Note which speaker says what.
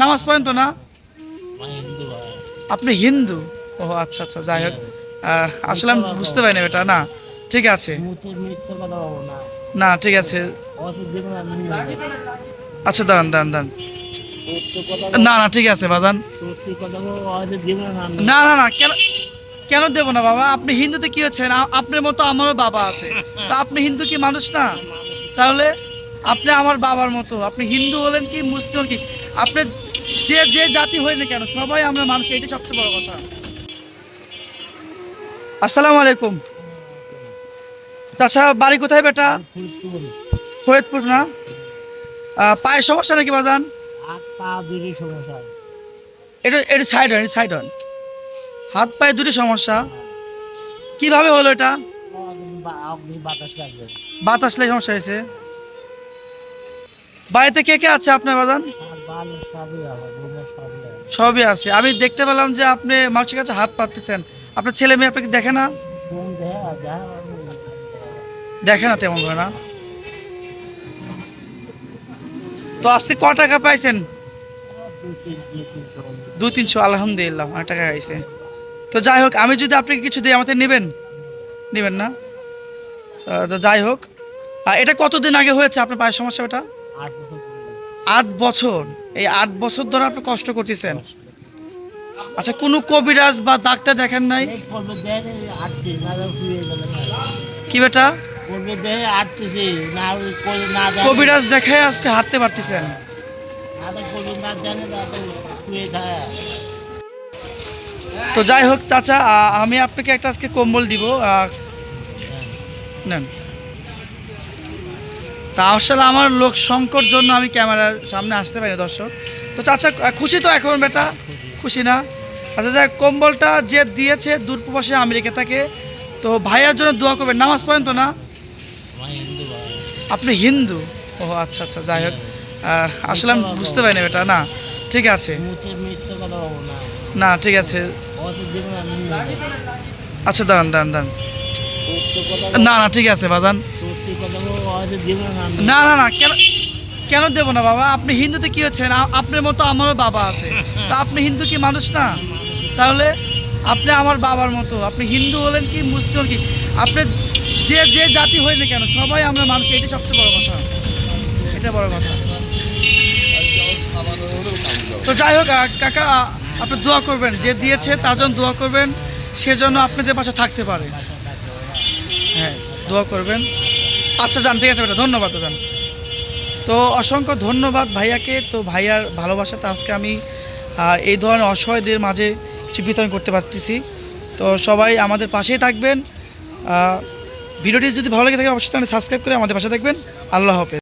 Speaker 1: নামাজ পড়েন তো না?
Speaker 2: ভাই
Speaker 1: আপনি হিন্দু? ও আচ্ছা আচ্ছা যাই হোক। আসলে আমি বুঝতে পারিনি এটা না? ঠিক আছে।
Speaker 2: না।
Speaker 1: না ঠিক আছে। আচ্ছা দাঁড়ান দাঁড়ান দাঁড়ান। না না ঠিক আছে বাজান। না না না কেন কেন দেব না বাবা? আপনি হিন্দুতে কি হচ্ছেন? আপনার মতো আমারও বাবা আছে। তা আপনি হিন্দু কি মানুষ না? তাহলে আপনি আমার বাবার মতো। আপনি হিন্দু হলেন কি মুসলিম কি? আপনি যে যে জাতি হই না কেন সবাই আমরা মানুষ এটাই সবচেয়ে বড় কথা। আসসালামু আলাইকুম। চাচা বাড়ি কোথায় বেটা? ফরিদপুর না? পায়ের সমস্যা নাকি বাজান? এটা এটা সাইড হন সাইড হন হাত পায়ে দুটি সমস্যা। কীভাবে হলো এটা?
Speaker 2: বাতাস
Speaker 1: লেগে সমস্যা হয়েছে। বাড়িতে কে কে আছে আপনার বাজান?
Speaker 2: সবই
Speaker 1: আছে। আমি দেখতে পেলাম যে আপনি মানুষের কাছে হাত পাততেছেন। আপনার ছেলে মেয়ে আপনাকে দেখে না? দেখে না তেমন করে না? তো আজকে ক টাকা পাইছেন? দু তিনশো আলহামদুলিল্লাহ অনেক টাকা পাইছে তো যাই হোক আমি যদি আপনাকে কিছু দিই আমাদের নেবেন? নেবেন না? তো যাই হোক। এটা কতদিন আগে হয়েছে আপনার পায়ের সমস্যা এটা।
Speaker 2: আট বছর?
Speaker 1: এই আট বছর ধরে আপনি কষ্ট করতেছেন। আচ্ছা কোনো কবিরাজ বা ডাক্তার দেখেন নাই? কি বেটা? কবিরাজ দেখায় আজকে হাঁটতে পারতেছেন।
Speaker 2: তো
Speaker 1: যাই হোক চাচা আমি আপনাকে একটা আজকে কম্বল দিব নেন। তা আসলে আমার লোক সংকট জন্য আমি ক্যামেরার সামনে আসতে পারি না, দর্শক। তো চাচা খুশি তো এখন বেটা? খুশি না? আচ্ছা যাক কম্বলটা যে দিয়েছে দূরপ্রবাসে আমেরিকা থেকে তো ভাইয়ার জন্য দোয়া করবেন। নামাজ পড়েন তো না? আপনি হিন্দু? ও আচ্ছা আচ্ছা যাই হোক। আসলে আমি বুঝতে পারিনি বেটা না? ঠিক আছে।
Speaker 2: না।
Speaker 1: ঠিক আছে। আচ্ছা দাঁড়ান দাঁড়ান দাঁড়ান। না না ঠিক আছে বাজান। না না না, কেন কেন দেব না বাবা? আপনি হিন্দুতে কি হচ্ছেন আপনার মতো আমারও বাবা আছে। তো আপনি হিন্দু কি মানুষ না? তাহলে আপনি আমার বাবার মতো। আপনি হিন্দু হলেন কি, মুসলিম কি? আপনি যে যে জাতি হই না কেন, সবাই আমরা মানুষ, এটাই সবচেয়ে বড় কথা। এটা বড় কথা। তো যাই হোক কাকা আপনি দোয়া করবেন। যে দিয়েছে, তার জন্য দোয়া করবেন। সেজন্য আপনাদের পাশে থাকতে পারে। হ্যাঁ দোয়া করবেন। আচ্ছা যান ঠিক আছে বেটা, ধন্যবাদ যান তো অসংখ্য ধন্যবাদ ভাইয়াকে। তো ভাইয়ার ভালোবাসাতে আজকে আমি এই ধরনের অসহায়দের মাঝে কিছু বিতরণ করতে পারতেছি। তো সবাই আমাদের পাশেই থাকবেন। ভিডিওটি যদি ভালো লাগে থাকে, অবশ্যই সাবস্ক্রাইব করে আমাদের পাশে থাকবেন। আল্লাহ হাফেজ।